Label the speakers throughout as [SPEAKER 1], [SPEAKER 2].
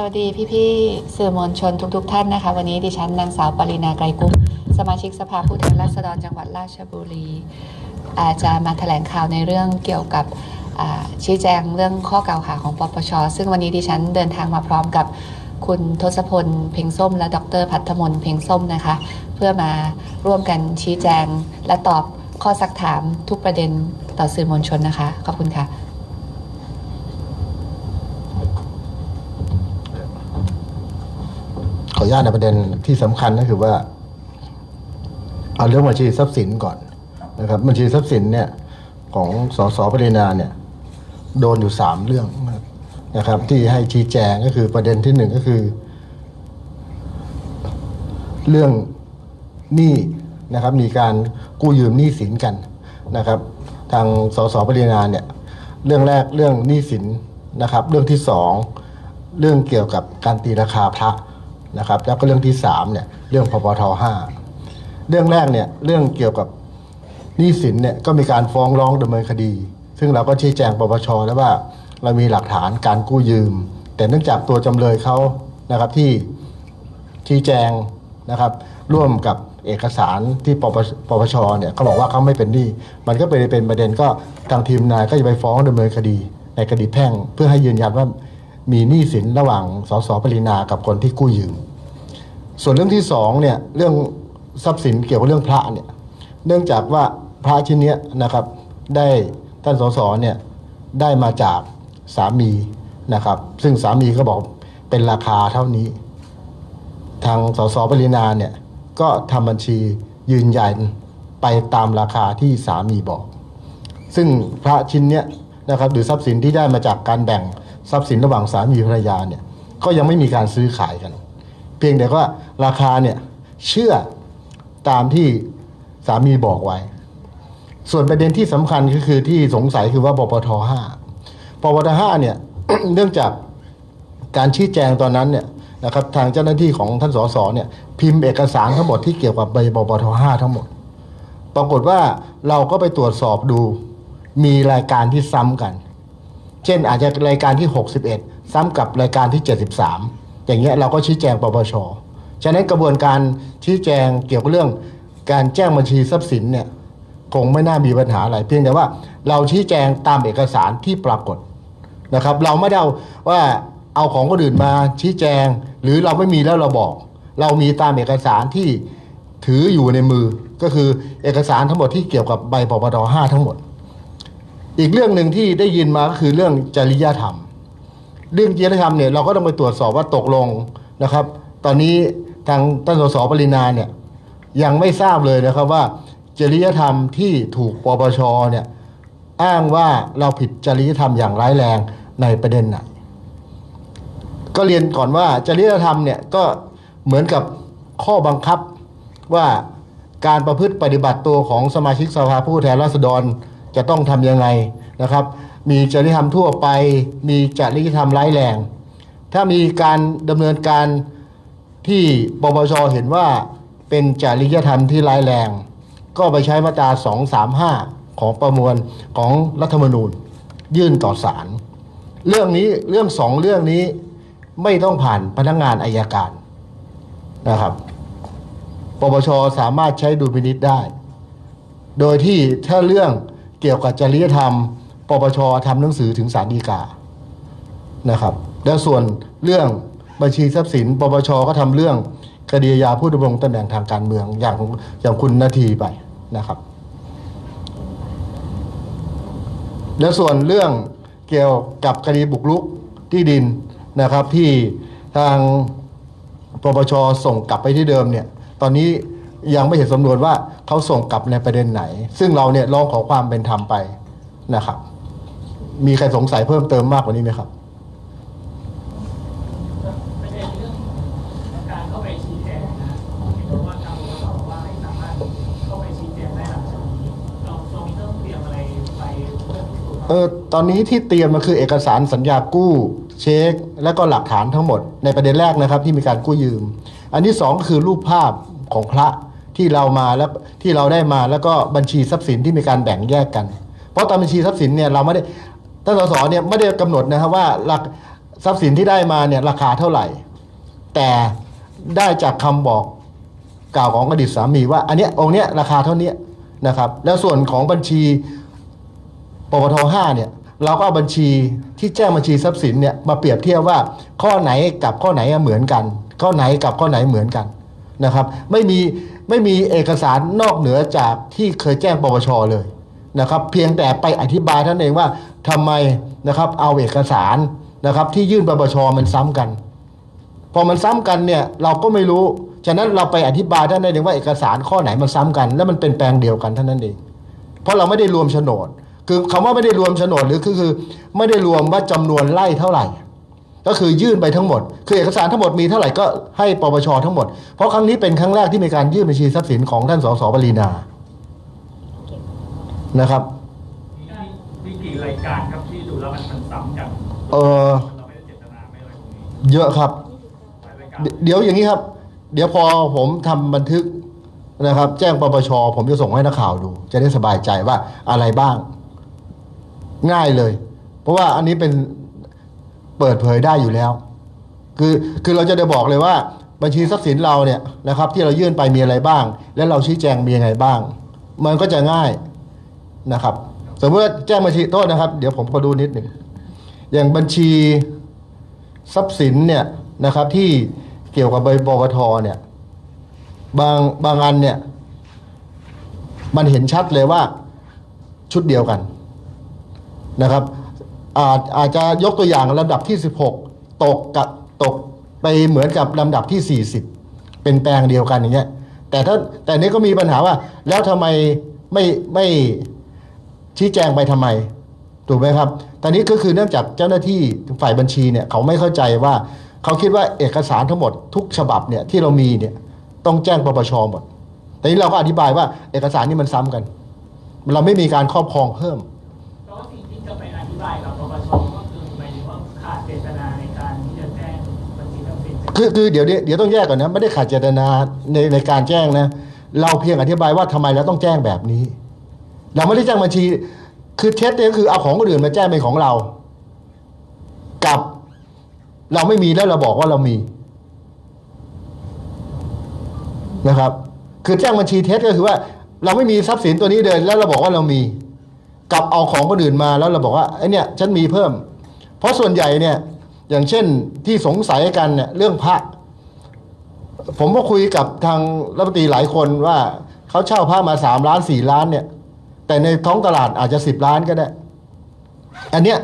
[SPEAKER 1] สวัสดีพี่ๆสื่อมวลชนทุกๆทท่านนะคะ วันนี้ดิฉันนางสาวปรินาไกรกุ๊ปสมาชิกสภาผู้แทนราษฎรจังหวัดราชบุรี อาจจะมาแถลงข่าวในเรื่องเกี่ยวกับชี้แจงเรื่องข้อกล่าวหาของปปช ซึ่งวันนี้ดิฉันเดินทางมาพร้อมกับคุณทศพล เพ็งส้ม และดรพัฒมนเพ็งส้มนะคะ เพื่อมาร่วมกันชี้แจงและตอบข้อซักถามทุกประเด็นต่อสื่อมวลชนนะคะ ขอบคุณค่ะ
[SPEAKER 2] ขออนุญาตในประเด็นที่สำคัญก็คือว่า เอาเรื่องบัญชีทรัพย์สินก่อนนะครับ บัญชีทรัพย์สินเนี่ย ของสสปรินาเนี่ย โดนอยู่สามเรื่องนะครับ ที่ให้ชี้แจงก็คือประเด็นที่หนึ่งก็คือ เรื่องหนี้นะครับ มีการกู้ยืมหนี้สินกันนะครับ ทางสสปรินาเนี่ย เรื่องแรกเรื่องหนี้สินนะครับ เรื่องที่สองเรื่องเกี่ยวกับการตีราคาพระ นะครับแล้วก็เรื่องที่สามเนี่ยเรื่องพปทห้าเรื่องแรกเนี่ยเรื่องเกี่ยวกับหนี้สินเนี่ยก็มีการฟ้องร้องดำเนินคดี ซึ่งเราก็ชี้แจงปปชแล้วว่าเรามีหลักฐานการกู้ยืม แต่เนื่องจากตัวจำเลยเขานะครับที่ชี้แจงนะครับ ร่วมกับเอกสารที่ปปชปปชเนี่ยเขาบอกว่าเขาไม่เป็นหนี้มันก็เป็นเป็นประเด็นก็ทางทีมนายก็จะไปฟ้องดำเนินคดีในคดีแพ่ง เพื่อให้ยืนยันว่า มีหนี้สินระหว่างสสปรินากับคนที่กู้ยืม ส่วนเรื่องที่สองเนี่ยเรื่องทรัพย์สินเกี่ยวกับเรื่องพระเนี่ยเนื่องจากว่าพระชิ้นเนี้ยนะครับได้ท่านสสเนี่ยได้มาจากสามีนะครับ ซึ่งสามีก็บอกเป็นราคาเท่านี้ ทางสสปรินาเนี่ยก็ทำบัญชียืนยันไปตามราคาที่สามีบอก ซึ่งพระชิ้นเนี้ย นะครับหรือทรัพย์สินที่ได้มาจากการแบ่งทรัพย์สินระหว่างสามีภรรยาเนี่ยก็ยังไม่มีการซื้อขายกัน เพียงแต่ว่าราคาเนี่ยเชื่อตามที่สามีบอกไว้ ส่วนประเด็นที่สำคัญก็คือที่สงสัยคือว่าปปทห้าปปทห้าเนี่ยเนื่องจากการชี้แจงตอนนั้นเนี่ยนะครับทางเจ้าหน้าที่ของท่านสสเนี่ยพิมพ์เอกสารทั้งหมดที่เกี่ยวกับใบปปทห้าทั้งหมด ปรากฏว่าเราก็ไปตรวจสอบดู มีรายการที่ซ้ำกัน เช่นอาจจะรายการที่ 61 ซ้ำกับรายการที่ 73 อย่างเงี้ยเราก็ชี้แจงปปช ฉะนั้นกระบวนการชี้แจงเกี่ยวกับเรื่องการแจ้งบัญชีทรัพย์สินเนี่ยคงไม่น่ามีปัญหาอะไร เพียงแต่ว่าเราชี้แจงตามเอกสารที่ปรากฏนะครับ เราไม่ได้ว่าเอาของคนอื่นมาชี้แจง หรือเราไม่มีแล้วเราบอก เรามีตามเอกสารที่ถืออยู่ในมือก็คือเอกสารทั้งหมดที่เกี่ยวกับใบปปดห้าทั้งหมด อีกเรื่องหนึ่งที่ได้ยินมาก็คือเรื่องจริยธรรม เรื่องจริยธรรมเนี่ยเราก็ต้องไปตรวจสอบว่าตกลงนะครับ ตอนนี้ทางท่านสสปรินาเนี่ยยังไม่ทราบเลยนะครับว่า จริยธรรมที่ถูกปปชเนี่ยอ้างว่าเราผิดจริยธรรมอย่างร้ายแรงในประเด็นไหนก็เรียนก่อนว่าจริยธรรมเนี่ยก็เหมือนกับข้อบังคับว่าการประพฤติปฏิบัติตัวของสมาชิกสภาผู้แทนราษฎร จะต้องทำยังไงนะครับ มีจริยธรรมทั่วไป มีจริยธรรมร้ายแรง ถ้ามีการดำเนินการที่ปปชเห็นว่าเป็นจริยธรรมที่ร้ายแรง ก็ไปใช้มาตรา 235 ของประมวลของรัฐธรรมนูญ ยื่นต่อศาลเรื่องนี้เรื่องสองเรื่องนี้ไม่ต้องผ่านพนักงานอายการนะครับปปชสามารถใช้ดุลพินิษได้ โดยที่ถ้าเรื่อง เกี่ยวกับจริยธรรม ปปชทำหนังสือถึงศาลฎีกานะครับ แล้วส่วนเรื่องบัญชีทรัพย์สิน ปปชก็ทำเรื่องคดีอาญาผู้ดำรงตำแหน่งทางการเมืองอย่างอย่างคุณนาทีไปนะครับ แล้วส่วนเรื่องเกี่ยวกับคดีบุกรุกที่ดินนะครับที่ทางปปชส่งกลับไปที่เดิมเนี่ย ตอนนี้ ยังไม่เห็นสำนวนว่าเขาส่งกลับในประเด็นไหน ซึ่งเราเนี่ยร้องขอความเป็นธรรมไปนะครับ มีใครสงสัยเพิ่มเติมมากกว่านี้ไหมครับ
[SPEAKER 3] ประเด็นเรื่องการเข้าไปชี้แจงนะเพราะว่าทางปปสบอกว่าไม่สามารถเข้าไปชี้แจงได้หลังจากนี้เราเรามีต้องเตรียมอะไรไปเพื่อพิสูจน์ว่า
[SPEAKER 2] เออตอนนี้ที่เตรียมมาคือเอกสารสัญญากู้เช็ค และก็หลักฐานทั้งหมด ในประเด็นแรกนะครับที่มีการกู้ยืม อันที่สองก็คือรูปภาพของพระ ที่เรามาแล้วที่เราได้มาแล้วก็บัญชีทรัพย์สินที่มีการแบ่งแยกกัน เพราะตามบัญชีทรัพย์สินเนี่ยเราไม่ได้ท่านสสเนี่ยไม่ได้กำหนดนะครับว่าหลักทรัพย์สินที่ได้มาเนี่ยราคาเท่าไหร่ แต่ได้จากคำบอกกล่าวของอดีตสามีว่า อันเนี้ยองเนี้ยราคาเท่านี้นะครับ แล้วส่วนของบัญชีปปทห้าเนี่ยเราก็เอาบัญชีที่แจ้งบัญชีทรัพย์สินเนี่ยมาเปรียบเทียบว่าข้อไหนกับข้อไหนเหมือนกัน ข้อไหนกับข้อไหนเหมือนกันนะครับ ไม่มี ไม่มีเอกสารนอกเหนือจากที่เคยแจ้งปปชเลยนะครับ เพียงแต่ไปอธิบายท่านเองว่าทำไมนะครับเอาเอกสารนะครับ ที่ยื่นปปชมันซ้ำกัน พอมันซ้ำกันเนี่ยเราก็ไม่รู้ฉะนั้นเราไปอธิบายท่านได้เองว่าเอกสารข้อไหนมันซ้ำกัน แล้วมันเป็นแปลงเดียวกันท่านนั้นเอง เพราะเราไม่ได้รวมโฉนด คือคำว่าไม่ได้รวมโฉนดหรือคือคือไม่ได้รวมว่าจำนวนไร่เท่าไหร่ ก็คือยื่นไปทั้งหมด คือเอกสารทั้งหมดมีเท่าไหร่ก็ให้ปปชทั้งหมด เพราะครั้งนี้เป็นครั้งแรกที่มีการยื่นบัญชีทรัพย์สินของท่านสสปรีนานะครับ
[SPEAKER 3] มีมีกี่รายการครับที่ดูแล้วมันมันซ้ำกัน
[SPEAKER 2] เออ
[SPEAKER 3] เราไม่ได้เจตนาไม่อะไรตรงนี้
[SPEAKER 2] เยอะครับ
[SPEAKER 3] หลายรายการ
[SPEAKER 2] เดี๋ยวอย่างนี้ครับ เดี๋ยวพอผมทำบันทึกนะครับ แจ้งปปชผมจะส่งให้นักข่าวดู จะได้สบายใจว่าอะไรบ้าง ง่ายเลย เพราะว่าอันนี้เป็น เปิดเผยได้อยู่แล้ว คือคือเราจะได้บอกเลยว่า บัญชีทรัพย์สินเราเนี่ยนะครับที่เรายื่นไปมีอะไรบ้าง และเราชี้แจงมียังไงบ้าง มันก็จะง่ายนะครับ สมมติว่าแจ้งบัญชีโทษนะครับ เดี๋ยวผมขอดูนิดหนึ่งอย่างบัญชีทรัพย์สินเนี่ยนะครับที่เกี่ยวกับใบบวทเนี่ยบางบางอันเนี่ยมันเห็นชัดเลยว่าชุดเดียวกันนะครับ อาจอาจจะยกตัวอย่างลำดับที่ 16 ตกกับตกไปเหมือนกับลำดับที่ 40 เป็นแปลงเดียวกันอย่างเงี้ยแต่ถ้าแต่นี้ก็มีปัญหาว่า แล้วทำไมไม่ไม่ชี้แจงไปทำไม ถูกไหมครับ ตอนนี้ก็คือเนื่องจากเจ้าหน้าที่ฝ่ายบัญชีเนี่ยเขาไม่เข้าใจว่าเขาคิดว่าเอกสารทั้งหมดทุกฉบับเนี่ยที่เรามีเนี่ยต้องแจ้งปปชหมดแต่นี้เราก็อธิบายว่าเอกสารนี่มันซ้ำกัน เราไม่มีการครอบครองเพิ่ม
[SPEAKER 3] เพราะว่าสิ่งที่จะไปอธิบายกับป คือ
[SPEAKER 2] คือเดี๋ยวเดี๋ยวต้องแยกก่อนนะ ไม่ได้ขาดเจตนาในในการแจ้งนะ เราเพียงอธิบายว่าทำไมเราต้องแจ้งแบบนี้ เราไม่ได้แจ้งบัญชี คือเท็จเนี่ยก็คือเอาของคนอื่นมาแจ้งเป็นของเรา กับ เราไม่มีแล้วเราบอกว่าเรามีนะครับ คือแจ้งบัญชีเท็จก็คือว่า เราไม่มีทรัพย์สินตัวนี้เลยแล้วเราบอกว่าเรามี กับเอาของคนอื่นมาแล้วเราบอกว่าไอ้เนี่ยฉันมีเพิ่ม เพราะส่วนใหญ่เนี่ย อย่างเช่นที่สงสัยกันเนี่ยเรื่องพระ ผมก็คุยกับทางรัฐมนตรีหลายคนว่าเขาเช่าพระมาสามล้านสี่ล้านเนี่ย แต่ในท้องตลาดอาจจะสิบล้านก็ได้ อันเนี้ย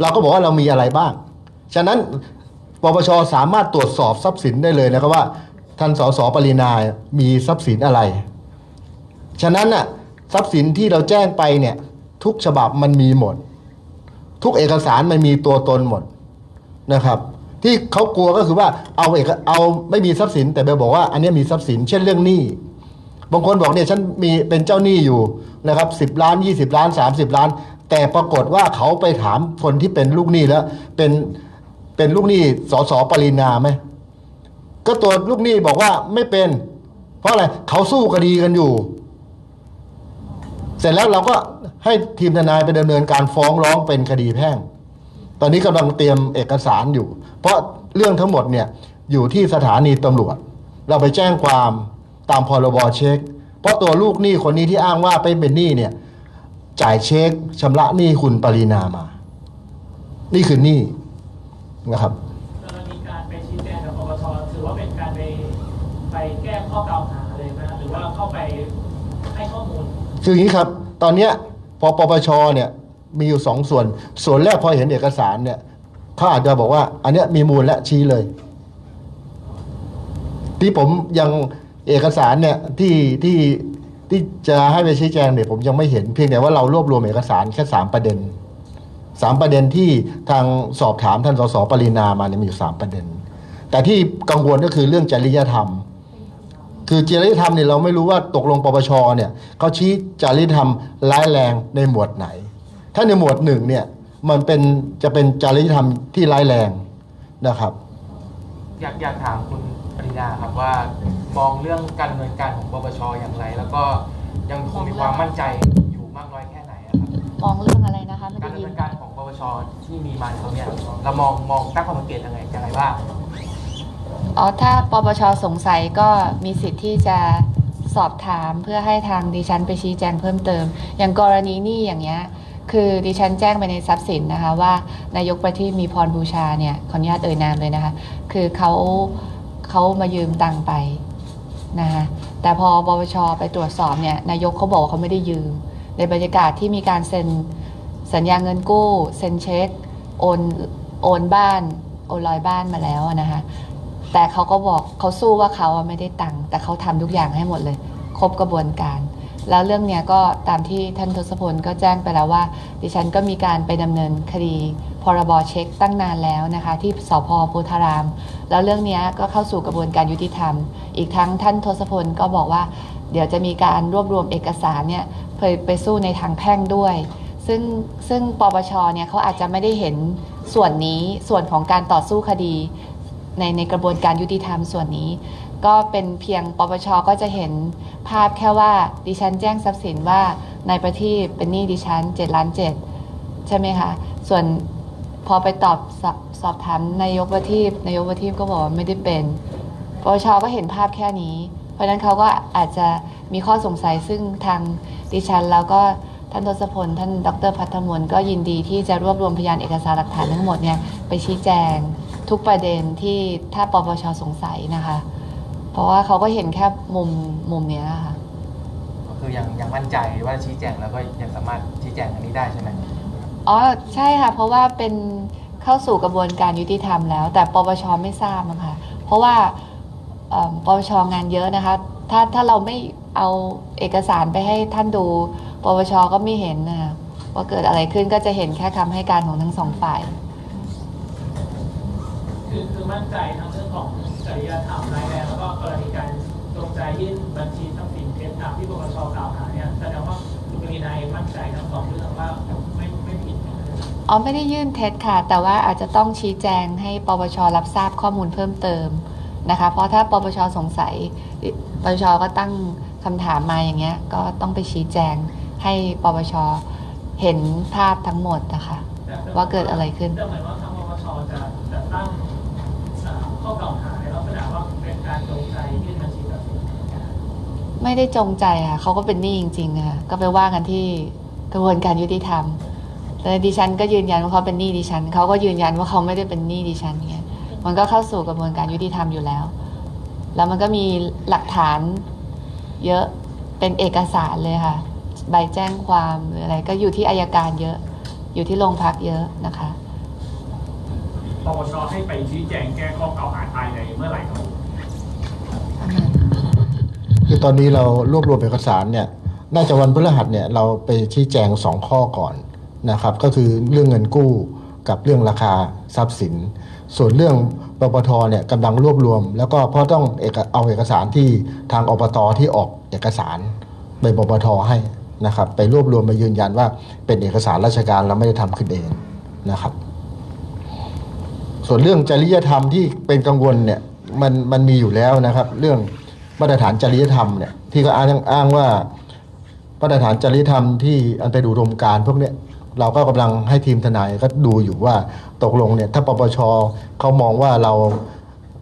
[SPEAKER 2] เราก็บอกว่าเรามีอะไรบ้าง ฉะนั้นปปชสามารถตรวจสอบทรัพย์สินได้เลยนะครับว่าท่านสสปรินามีทรัพย์สินอะไร ฉะนั้นน่ะทรัพย์สินที่เราแจ้งไปเนี่ยทุกฉบับมันมีหมด ทุกเอกสารมันมีตัวตนหมด นะครับ ที่เขากลัวก็คือว่าเอาเอกเอาไม่มีทรัพย์สิน แต่ไปบอกว่าอันนี้มีทรัพย์สิน เช่นเรื่องหนี้บางคนบอกเนี่ยฉันมีเป็นเจ้าหนี้อยู่นะครับสิบล้านยี่สิบล้านสามสิบล้าน แต่ปรากฏว่าเขาไปถามคนที่เป็นลูกหนี้แล้ว เป็นเป็นลูกหนี้สสปรินาไหมก็ตัวลูกหนี้บอกว่าไม่เป็น เพราะอะไรเขาสู้คดีกันอยู่ เสร็จแล้วเราก็ให้ทีมทนายไปดำเนินการฟ้องร้องเป็นคดีแพ่ง ตอนนี้กำลังเตรียมเอกสารอยู่ เพราะเรื่องทั้งหมดเนี่ยอยู่ที่สถานีตำรวจ เราไปแจ้งความตามพรบเช็ค เพราะตัวลูกหนี้คนนี้ที่อ้างว่าไปเป็นหนี้เนี่ยจ่ายเช็คชำระหนี้คุณปรินามา นี่คือหนี้นะครับ
[SPEAKER 3] กรณีการไปชี้แจงกับปปชถือว่าเป็นการไปไปแก้ข้อกล่าวหาเลยไหมหรือว่าเข้าไปให้ข้อมูล
[SPEAKER 2] คืออย่างนี้ครับ ตอนเนี้ยพอปปชเนี่ย มีอยู่สองส่วน ส่วนแรกพอเห็นเอกสารเนี่ยเขาอาจจะบอกว่า อันเนี้ยมีมูลและชี้เลย ที่ผมยังเอกสารเนี่ยที่ที่ที่จะให้ไปชี้แจงเนี่ยผมยังไม่เห็นเพียงแต่ว่าเรารวบรวมเอกสารแค่สามประเด็นสามประเด็นที่ทางสอบถามท่านสสปรินามาเนี่ยมีอยู่สามประเด็น แต่ที่กังวลก็คือเรื่องจริยธรรม คือจริยธรรมเนี่ยเราไม่รู้ว่าตกลงปปชเนี่ยเขาชี้จริยธรรมร้ายแรงในหมวดไหน ถ้าในหมวดหนึ่งเนี่ยมันเป็นจะเป็นจริยธรรมที่ร้ายแรงนะครับ
[SPEAKER 4] อยากอยากถามคุณปรินาครับว่ามองเรื่องการดำเนินการของปปชอย่างไร แล้วก็ยังคงมีความมั่นใจอยู่มากน้อยแค่ไหนอะครับ
[SPEAKER 1] มองเรื่องอะไรนะคะไม่
[SPEAKER 4] การ
[SPEAKER 1] ได้
[SPEAKER 4] ดำ
[SPEAKER 1] ยิ
[SPEAKER 4] เนิ
[SPEAKER 1] น
[SPEAKER 4] นการของปปชที่มีมาในตรงเนี้ยเรามองมองตั้งความสังเกตยังไงยังไงบ้าง
[SPEAKER 1] อ๋อถ้าปปชสงสัยก็มีสิทธิ์ที่จะสอบถามเพื่อให้ทางดิฉันไปชี้แจงเพิ่มเติม อย่างกรณีหนี้อย่างเงี้ย คือดิฉันแจ้งไปในทรัพย์สินนะคะว่านายกประทีปมีพรบูชาเนี่ยขออนุญาตเอ่ยนามเลยนะคะ คือเขาเขามายืมตังไปนะคะแต่พอปปชไปตรวจสอบเนี่ยนายกเขาบอกว่าเขาไม่ได้ยืม ในบรรยากาศที่มีการเซ็นสัญญาเงินกู้เซ็นเช็คโอนโอนบ้านโอนลอยบ้านมาแล้วนะคะแต่เขาก็บอกเขาสู้ว่าเขาไม่ได้ตังค์แต่เขาทำทุกอย่างให้หมดเลย ครบกระบวนการ แล้วเรื่องเนี้ยก็ตามที่ท่านทศพลก็แจ้งไปแล้วว่า ดิฉันก็มีการไปดำเนินคดี พรบเช็คตั้งนานแล้วนะคะ ที่สพโพธาราม แล้วเรื่องเนี้ยก็เข้าสู่กระบวนการยุติธรรม อีกทั้งท่านทศพลก็บอกว่า เดี๋ยวจะมีการรวบรวมเอกสารเนี่ยไปไปสู้ในทางแพ่งด้วย ซึ่งซึ่งปปชเนี่ยเขาอาจจะไม่ได้เห็นส่วนนี้ส่วนของการต่อสู้คดี ในในกระบวนการยุติธรรมส่วนนี้ ก็เป็นเพียงปปชก็จะเห็นภาพแค่ว่าดิฉันแจ้งทรัพย์สินว่านายประทีปเป็นหนี้ดิฉัน7ล้าน7ใช่ไหมคะส่วนพอไปตอบสอบสอบถามนายกประทีปนายกประทีปก็บอกว่าไม่ได้เป็นปปชก็เห็นภาพแค่นี้ เพราะฉะนั้นเขาก็อาจจะมีข้อสงสัยซึ่งทางดิฉันแล้วก็ท่านทศพลท่านดรพัฒมลก็ยินดีที่จะรวบรวมพยานเอกสารหลักฐานทั้งหมดเนี่ยไปชี้แจงทุกประเด็นที่ถ้าปปชสงสัยนะคะ เพราะว่าเขาก็เห็นแค่มุมมุมเนี้ยค่ะ
[SPEAKER 4] ก็คือยังยังมั่นใจว่าชี้แจงแล้วก็ยังสามารถชี้แจงอันนี้ได้ใช่ไหม
[SPEAKER 1] อ๋อใช่ค่ะ เพราะว่าเป็นเข้าสู่กระบวนการยุติธรรมแล้ว แต่ปปชไม่ทราบนะคะ เพราะว่าเอิ่มปปชงานเยอะนะคะ ถ้าถ้าเราไม่เอาเอกสารไปให้ท่านดูปปชก็ไม่เห็นนะคะว่าเกิดอะไรขึ้นก็จะเห็นแค่คำให้การของทั้งสองฝ่าย
[SPEAKER 3] คือคือมั่นใจทั้งเรื่องของจริยธรรมร้ายแรงแล้วก็กรณีการ จงใจยื่นบัญชีทรัพย์สินเท็จตามที่ปปชกล่าวหาเนี่ยแสดงว่าคุณปรินายมั่นใจทั้งสองเรื่องว่าไม่ไม่ผิดนะครับ
[SPEAKER 1] อ๋อไม่ได้ยื่นเท็จค่ะ แต่ว่าอาจจะต้องชี้แจงให้ปปชรับทราบข้อมูลเพิ่มเติมนะคะ เพราะถ้าปปชสงสัยปปชก็ตั้งคำถามมาอย่างเงี้ย ก็ต้องไปชี้แจงให้ปปชเห็นภาพทั้งหมดนะคะว่าเกิดอะไรขึ้น
[SPEAKER 3] แต่เหมือนว่าทางปปชจะจะตั้งเอ่อข้อกล่าวหาในลักษณะว่าเป็นการจงใจยื่นบัญชีทรัพย์สิน
[SPEAKER 1] ไม่ได้จงใจค่ะเขาก็เป็นหนี้จริงๆค่ะก็ไปว่ากันที่กระบวนการยุติธรรม แต่ดิฉันก็ยืนยันว่าเขาเป็นหนี้ดิฉันเขาก็ยืนยันว่าเขาไม่ได้เป็นหนี้ดิฉันเงี้ยมันก็เข้าสู่กระบวนการยุติธรรมอยู่แล้ว แล้วมันก็มีหลักฐานเยอะเป็นเอกสารเลยค่ะ ใบแจ้งความหรืออะไรก็อยู่ที่อายการเยอะ อยู่ที่โรงพักเยอะนะคะ
[SPEAKER 5] ปปชให้ไปชี้แจงแก้ข้อกล่าวหาภายในเมื่อไหร่ครับ
[SPEAKER 2] คือตอนนี้เรารวบรวมเอกสารเนี่ยน่าจะวันพฤหัสเนี่ยเราไปชี้แจงสองข้อก่อนนะครับก็คือเรื่องเงินกู้กับเรื่องราคาทรัพย์สิน ส่วนเรื่องปปทเนี่ยกำลังรวบรวม แล้วก็เพราะต้องเอกเอาเอกสารที่ทางอบตที่ออกเอกสารไปปปทให้นะครับไปรวบรวมมายืนยันว่าเป็นเอกสารราชการเราไม่ได้ทำขึ้นเองนะครับ ส่วนเรื่องจริยธรรมที่เป็นกังวลเนี่ยมันมันมีอยู่แล้วนะครับ เรื่อง มาตรฐานจริยธรรมเนี่ยที่ก็อ้างอ้างว่ามาตรฐานจริยธรรมที่อันเป็นอุดมการพวกเนี้ยเราก็กำลังให้ทีมทนายก็ดูอยู่ว่าตกลงเนี่ยถ้าปปชเขามองว่าเรา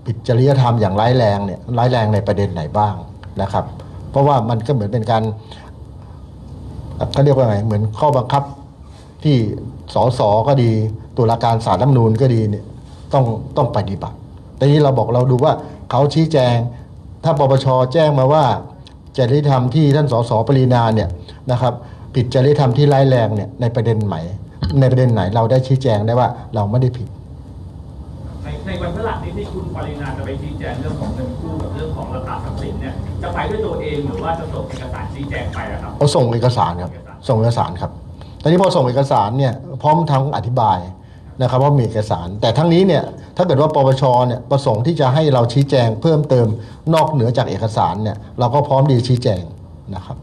[SPEAKER 2] ผิดจริยธรรมอย่างร้ายแรงเนี่ยร้ายแรงในประเด็นไหนบ้างนะครับ เพราะว่ามันก็เหมือนเป็นการเขาเรียกว่าไงเหมือนข้อบังคับที่สสก็ดีตุลาการศาลรัฐมนูญก็ดีเนี่ยต้องต้องปฏิบัติแต่นี้เราบอกเราดูว่าเขาชี้แจง ถ้าปปชแจ้งมาว่าจริยธรรมที่ท่านสสปรีนาเนี่ยนะครับผิดจริยธรรมที่ร้ายแรงเนี่ยในประเด็นไหนในประเด็นไหนเราได้ชี้แจงได้ว่าเราไม่ได้ผิด
[SPEAKER 5] ในในวันพฤหัสนี้ที่คุณปรินาจะไปชี้แจงเรื่องของเงินกู้กับเรื่องของราคาทรัพย์สินเนี่ยจะไปด้วยตัวเองหรือว่าจะส่งเอกสารชี้แจงไปอะครับ
[SPEAKER 2] เขาส่งเอกสารครับส่งเอกสารครับตอนนี้พอส่งเอกสารเนี่ยพร้อมทั้งอธิบาย นะครับว่ามีเอกสาร แต่ทั้งนี้เนี่ยถ้าเกิดว่าปปชเนี่ยประสงค์ที่จะให้เราชี้แจงเพิ่มเติมนอกเหนือจากเอกสารเนี่ยเราก็พร้อมดีชี้แจงนะครับ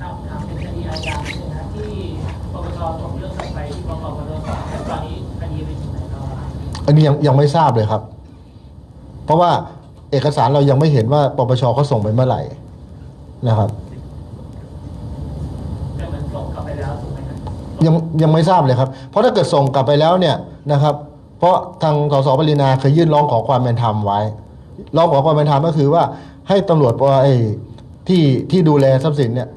[SPEAKER 3] ทำทำเป็นคดีอาญาใช่ไหมครับที่ปปชส่งเรื่องกลับไปที่ปปปตรแต่ตอนนี้คดีไปถึงไหนแล้วอะ
[SPEAKER 2] อันนี้ยังยังไม่ทราบเลยครับ เพราะว่าเอกสารเรายังไม่เห็นว่าปปชเขาส่งไปเมื่อไหร่นะครับ
[SPEAKER 3] แต่เหมือนส่งกลับไปแล้วถูกไหมครับ
[SPEAKER 2] ยังยังไม่ทราบเลยครับ เพราะถ้าเกิดส่งกลับไปแล้วเนี่ยนะครับ เพราะทางสสปรินาเคยยื่นร้องขอความเป็นธรรมไว้ ร้องขอความเป็นธรรมก็คือว่าให้ตำรวจปไอ้ที่ที่ดูแลทรัพย์สินเนี่ย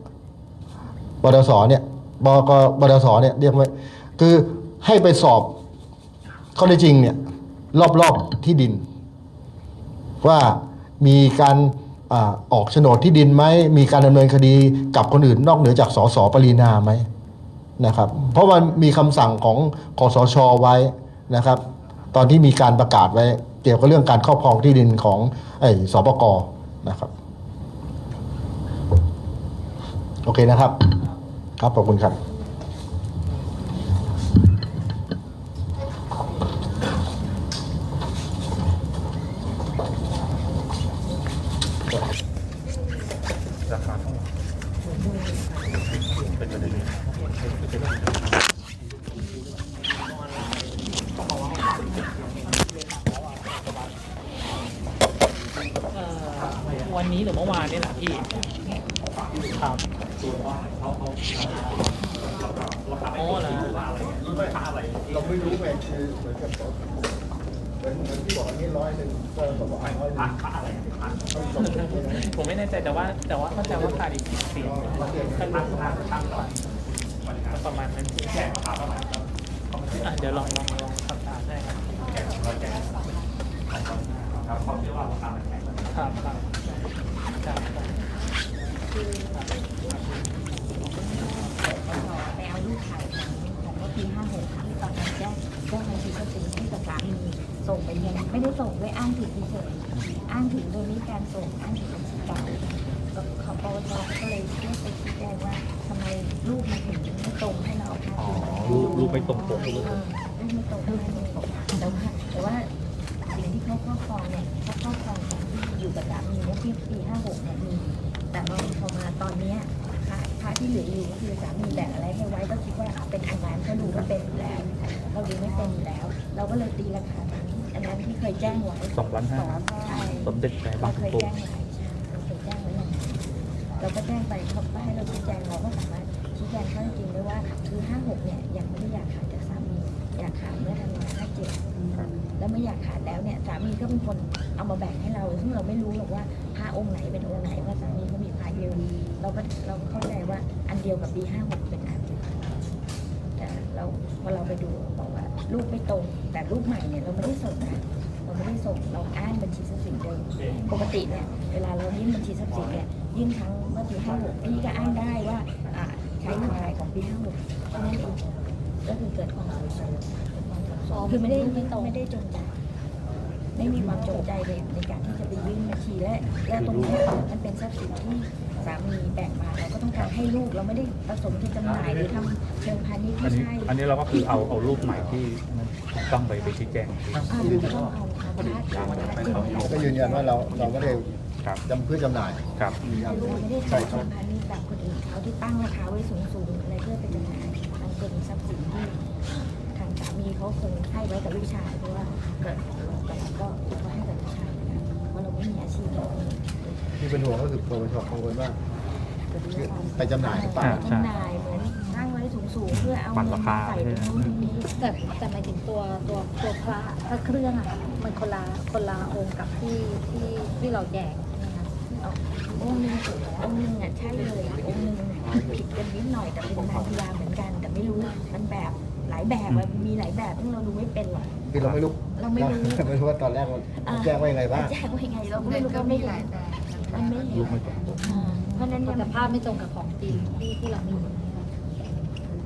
[SPEAKER 2] บดสเนี่ยบกบดสเนี่ยเรียกไว้คือให้ไปสอบข้อเท็จริงเนี่ยรอบๆที่ดิน ว่ามีการอออกโฉนดที่ดินไหมมีการดำเนินคดีกับคนอื่นนอกเหนือจากสสปรีนาไหม นะครับ เพราะมันมีคำสั่งของคอสชไว้นะครับ ตอนที่มีการประกาศไว้ เกี่ยวกับเรื่องการครอบครองที่ดินของไอ้สปกนะครับ โอเคนะครับ ครับขอบคุณครับ
[SPEAKER 3] วั นี้หรือเมื่อวานนี่แหละพี่ครับโอ้เหรอ
[SPEAKER 2] เราไม่รู้ไงคือเหมือนกับเหมือนเหมือนที่บอกอันนี้ร้อยหนึ่งก็บอกร้อยหนึ่ง
[SPEAKER 3] ผมไม่แน่ใจแต่ว่า แต่ว่าเข้าใจว่าขาดอีกสิบเสียงก็รู้ประมาณนั้นอะเดี๋ยวลองลองลองทำตามได้ครับครับครับครับ
[SPEAKER 6] ไปเอาลูกถ่ายของของเมื่อปีห้าหกที่ตอนนั้นแจ้งแจ้งบัญชีทรัพย์สินให้กับสามีส่งไปยังไม่ได้ส่งด้วยอ้างถึงเฉยอ้างถึงโดยมีการส่งอ้างถึงบัญชีเก่าก็เขาปวชก็เลยเรียกไปชี้แจงว่าทำไมลูกมันถึงไม่ตรงให้เราเอาภาพลูกลูกไม่ตรงปกลูกไม่ตรงลูกไม่ตรงแต่ว่าแต่ว่าสิ่งที่เขาครอบครองเนี่ยเขาครอบครองของที่อยู่กับสามีเนี่ยที่ปีห้าหก เป็นอันนั้นก็ดูว่าเป็นอยู่แล้วเราดูไม่เป็นอยู่แล้ว เราก็เลยตีราคาตามที่อันนั้นที่เคยแจ้งไว้
[SPEAKER 7] สองล้านห้า
[SPEAKER 6] ใช่
[SPEAKER 7] สมเด็จใจบา
[SPEAKER 6] เรา
[SPEAKER 7] ง
[SPEAKER 6] เคย
[SPEAKER 7] ปู
[SPEAKER 6] แจ้งไว้ใช่เราเคยแจ้งไว้อย่างนั้นเราก็แจ้งไปเขาก็ให้เราชี้แจงเราก็สามารถชี้แจงข้อเท็จจริงได้ว่าคือห้าหกเนี่ยยังไม่ได้อยากขาดจากสามีอยากขาดเมื่อธันวาห้าเจ็ด แล้วไม่อยากขาดแล้วเนี่ยสามีก็เป็นคนเอามาแบ่งให้เราซึ่งเราไม่รู้หรอกว่าพระองค์ไหนเป็นองค์ไหนว่าสามีเขามีพระเยอะเราก็เราก็เข้าใจว่าอันเดียวกับปีห้าหกเป็นอัน เดียวกันแต่เราพอเราไปดูบอกว่ารูปไม่ตรงแต่รูปใหม่เนี่ยเราไม่ได้ส่งนะเราไม่ได้ส่งเราอ้างบัญชีทรัพย์สินเดิมปกติเนี่ยเวลาเรายื่นบัญชีทรัพย์สินเนี่ยยื่นครั้งเมื่อปีห้าหกพี่ก็อ้างได้ว่าอ่าใช้รูปถ่ายของปีห้าหกเท่านั้นเองก็คือเกิดความสับสนเกิดความสับสนคือไม่ได้ไม่ไม่ได้จงใจไม่มีความจงใจเลยในการที่จะไปยื่นบัญชีและและตรงนี้มันเป็นทรัพย์สินที่ สามีแบ่งมาเราก็ต้องการให้ลูกเราไม่ได้ประสงค์จะจำหน่ายหรือทำเชิงพาณิชย์
[SPEAKER 7] อัน
[SPEAKER 6] ไม่
[SPEAKER 7] นี้
[SPEAKER 6] ใช่
[SPEAKER 7] อันนี้เราก็คือเอาเอารูปใหม่ที่มันต้องไปไปชี้แจง
[SPEAKER 6] อ่าเราต้องเอาเอาพาร์ทเอาพาร์ทจริง
[SPEAKER 2] ก็ยืนยันว่าเราเราไม่ได้
[SPEAKER 7] ครับ
[SPEAKER 2] จำเพื่อจำหน่าย
[SPEAKER 7] ครับ
[SPEAKER 6] เราไม่ได้ใช้เชิงพาณิชย์แบบคนอื่นเขาที่ตั้งราคาไว้สูงๆอะไรเพื่อเป็นจำหน่ายมันเป็นทรัพย์สินที่ทางสามีเขาคงให้ไว้กับลูกชายเพราะว่าเกิดแต่เราก็เขาให้กับลูกชายนะเพราะเราไม่มีอาชีพเรา
[SPEAKER 2] ที่เป็นห่วงก็คือปปชกังวลว่าไปจำหน่ายหรือเปล่า
[SPEAKER 6] จำหน่ายเหมือนตั้งไว้สูงๆเพื่อเอา
[SPEAKER 7] ปั่นราคา
[SPEAKER 6] ใส่ตรงนู้นตรงนี้
[SPEAKER 8] แต่แต่หมายถึงตัวตัวตัวพระพระเครื่องอะค่ะมันคนละคนละองค์กับที่ที่ที่เราแจกใช่ไหมคะ
[SPEAKER 6] เอาองค์หนึงองค์หนึงอะใช่เลยองค์หนึงผิดกันนิดหน่อยแต่เป็นนางพญาเหมือนกัน แต่ไม่รู้มันแบบหลายแบบอะมีหลายแบบซึ่งเราดูไม่เป็นหรอก
[SPEAKER 2] คือเราไม่รู้
[SPEAKER 6] เราไม่รู้
[SPEAKER 2] ไม่รู้ว่าตอนแรกมัน
[SPEAKER 6] อ่า
[SPEAKER 2] แจ้งว่ายังไงบ้าง
[SPEAKER 6] แจ้งว่ายังไงเราก็ไม่รู้ก็ไม่เห็น มันไม่เห็นอ่าเพราะฉะนั้นเนี่ย
[SPEAKER 8] แต่ภาพไม่ตรงกับของจริงที่ที่เรามีอยู่เนี่ย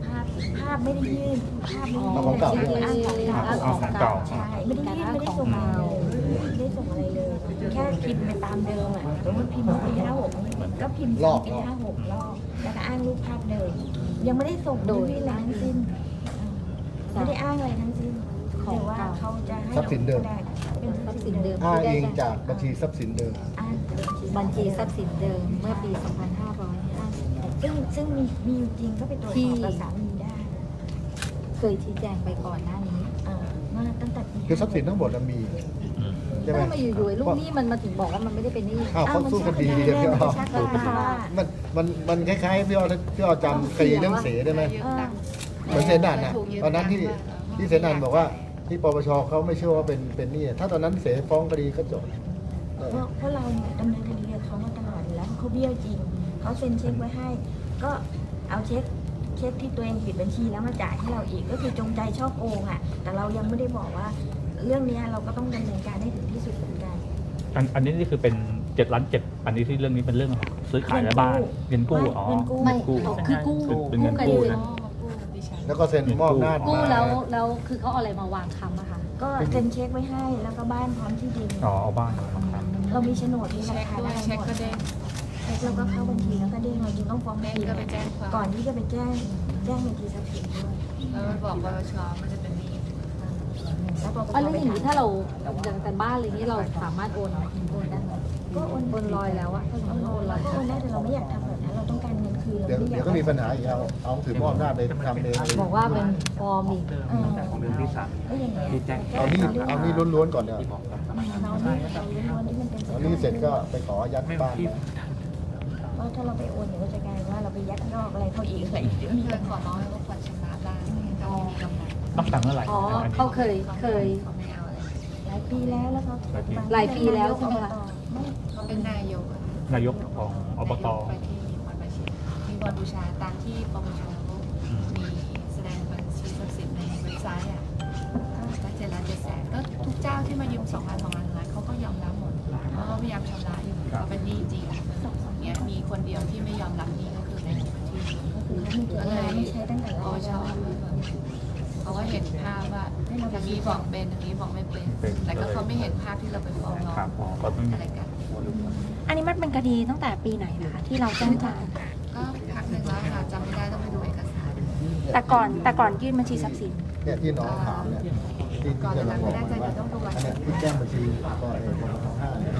[SPEAKER 6] ภาพภาพไม่ได้ยื่นภาพไม่ได้
[SPEAKER 2] เอาของเก่า
[SPEAKER 6] ยื่นอ้างของเก่า
[SPEAKER 8] อ้างของเก่า
[SPEAKER 6] ใช่ไม่ได้ยื่นไม่ได้ส่งมาเลยไม่ได้ส่งอะไรเลย แค่พิมพ์ไปตามเดิมอะสมมติพิมพ์ปีห้าหกก็พิมพ์
[SPEAKER 2] ลอก
[SPEAKER 6] ปีห้าหกรอบแล้วก็อ้างรูปภาพเดิมยังไม่ได้ส่งโดยอะไรทั้งสิ้นไม่ได้อ้างอะไรทั้งสิ้นแต่ว่าเขาจะให้
[SPEAKER 2] ทรัพย์สินเดิม
[SPEAKER 6] เป็นทรัพย์สินเดิม
[SPEAKER 2] อ้างเองจากบัญชีทรัพย์สินเดิม
[SPEAKER 6] อ้างจาก
[SPEAKER 8] บัญชีทรัพย์สินเดิมเมื่อปี 2550
[SPEAKER 6] ซึ่งซึ่งมีมีอยู่จริงก็ไปตรวจสอบกับสามีได้
[SPEAKER 8] เคยชี้แจงไปก่อนหน้านี้
[SPEAKER 6] อ่ามาตั้งแต่ปี
[SPEAKER 2] คือทรัพย์สินทั้งหมดมันมีใช่ไหม
[SPEAKER 8] ถ้ามาอยู่ๆไอ้ลูกหนี้มันมาถึงบอกว่ามันไม่ได้เป็นหนี้
[SPEAKER 2] อ้าวเขาสู้คดีเดียวพี่อ้อ
[SPEAKER 6] ชักก็ได้
[SPEAKER 2] มันมันมันคล้ายๆพี่อ้อพี่อ้อจำคดีเรื่องเสได้ไหม
[SPEAKER 6] เออ
[SPEAKER 2] เหมือนเซนนันนะตอนนั้นที่ที่เซนนันบอกว่าที่ปปชเขาไม่เชื่อว่าเป็นเป็นหนี่ถ้าตอนนั้นเสฟ้องคดีก็จบ เออ
[SPEAKER 6] เพราะเพราะเราเนี่ยดำเนินคดีกับเขามาตลอดอยู่แล้วเขาเบี้ยวจริงเขาเซ็นเช็คไว้ให้ ก็เอาเช็คเช็คที่ตัวเองปิดบัญชีแล้วมาจ่ายให้เราอีกก็คือจงใจชอบโกงอะ แต่เรายังไม่ได้บอกว่า เรื่องเนี้ยเราก็ต้องดำเนินการให้ถึงที่สุดเหมือนกัน
[SPEAKER 7] อันอันนี้นี่คือเป็นเจ็ดล้านเจ็ดอันนี้ที่เรื่องนี้เป็นเรื่องของซื้อขายและบ้านเงินกู้อ๋อ
[SPEAKER 6] เงินกู้
[SPEAKER 8] ไม่
[SPEAKER 7] กู้
[SPEAKER 8] คือกู้
[SPEAKER 7] เป็นเงิน
[SPEAKER 8] กับ
[SPEAKER 7] กู้
[SPEAKER 8] เงิน
[SPEAKER 7] นะ
[SPEAKER 2] แล้วก็เซ็นมอบหน้าจ
[SPEAKER 8] กู้
[SPEAKER 2] มา
[SPEAKER 8] แล้วแล้วคือเขาเอาอะไรมาวางค้ำอะคะ
[SPEAKER 6] ก็เซ็นเช็คไว้ให้แล้วก็บ้านพร้อมที่ดิน
[SPEAKER 7] อ๋อเอาบ้านมาครับ
[SPEAKER 6] เรามีโฉนดมีหลักฐานอะไรหมดเช็คก็เด้งเช็คแล้วก็เข้าบัญชีแล้วก็เด้งเราจึงต้องฟ้องบัญชีก็ไปแจ้งก่อนที่จะไปแจ้งแจ้งบัญชีทรัพย์สินด้วย
[SPEAKER 9] แล้วบอกปปชมันจะเป็นหนี้
[SPEAKER 6] แล้วปปช
[SPEAKER 8] อะไรอย่างนี้
[SPEAKER 6] ไปถม
[SPEAKER 8] ถ้าเราอย่างแต่บ้านอะไรนี้เราสามารถโอนโอนได้ไหม
[SPEAKER 6] ก็โอน
[SPEAKER 8] โอนลอยแล้วอะถ้าสมมติว่าโอนลอย
[SPEAKER 6] ก็โอนได้แต่เราไม่อยากทำแบบนั้นเรา ต้องการเงินคืนเรา
[SPEAKER 2] เดี๋ยว
[SPEAKER 6] ไม่อ
[SPEAKER 2] เดี๋
[SPEAKER 6] ยายก
[SPEAKER 2] วก็มีปัญหาอีกเอาเอาถือมอบหน้าจไปทำเอง
[SPEAKER 8] บอกว่าเป็นฟอร์มอีก
[SPEAKER 6] เออ
[SPEAKER 7] เรื่องที่สาม
[SPEAKER 6] ก็อย่างเงี้ย
[SPEAKER 2] เอานี่เอานี่ล้วนๆก่อนเนี่ย
[SPEAKER 7] ที่บอกครับ
[SPEAKER 6] เรานี่เราล้วนๆที่มันเป็น
[SPEAKER 2] เอานี่เสร็จก็ไปขอยัดบ้านไป
[SPEAKER 6] ว่าถ้าเราไปโอนเดี๋ยวก็จะกลายว่าเราไปยัดนอกอะไรเขาอีกอะไรอีกเดี๋ยวมี
[SPEAKER 9] เคยขอร้องให้เขาผ่อนชำระบ้างถ้าไม่มีกำไร
[SPEAKER 7] ต้องสั่งเมื่อไหร่
[SPEAKER 8] อ๋อ
[SPEAKER 7] อันนี้
[SPEAKER 8] เขาเคยเคย
[SPEAKER 9] เขาไม่เอาอะไร
[SPEAKER 6] หลายปีแล้วแล้วเขา
[SPEAKER 8] หลายปีแล้วใช่ไหมคะ
[SPEAKER 6] ไม่
[SPEAKER 9] เขาเป็นนายกอะ
[SPEAKER 7] นายกของอบต
[SPEAKER 9] ไปที่วัดประชิด บูชาตามที่ปปชมีแสดงบัญชีทรัพย์สินในเว็บไซต์อะก็เจ็ดล้านเจ็ดแสนก็ทุกเจ้าที่มายืมสองล้านสองล้านล้านเขาก็ยอมรับหมดเขาก็พยายามชำระอยู่เขาเป็นหนี้จริงเนี้ยมีคนเดียวที่ไม่ยอมรับหนี้ก็คือในบัญชี
[SPEAKER 6] ก็คือเขามีเจตนาไม่ใช้ตั้งแต่
[SPEAKER 9] ปปชเขาก็เห็นภาพว่าทางนี้บอกเป็นทางนี้บอกไม่เป็น แต่ก็เขาไม่เห็นภาพที่เราไปฟ้องร้อง
[SPEAKER 7] ครับอ๋อก็ต้อง
[SPEAKER 9] อะไรกัน
[SPEAKER 10] อันนี้มันเป็นคดีตั้งแต่ปีไหนนะคะที่เราแจ้งความ
[SPEAKER 9] แต่ก่
[SPEAKER 10] อนแต่ก่อนยื่นบัญชีทรัพย์สิน
[SPEAKER 2] เนี่ยที่น้องถามเนี่ยที่ที่จะลงบอกว่าอันเนี้ยที่แจ้งบัญชีก็เออของห้าเนี่ย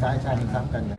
[SPEAKER 2] ใช่ใช่มันซ้ำกันเนี่ย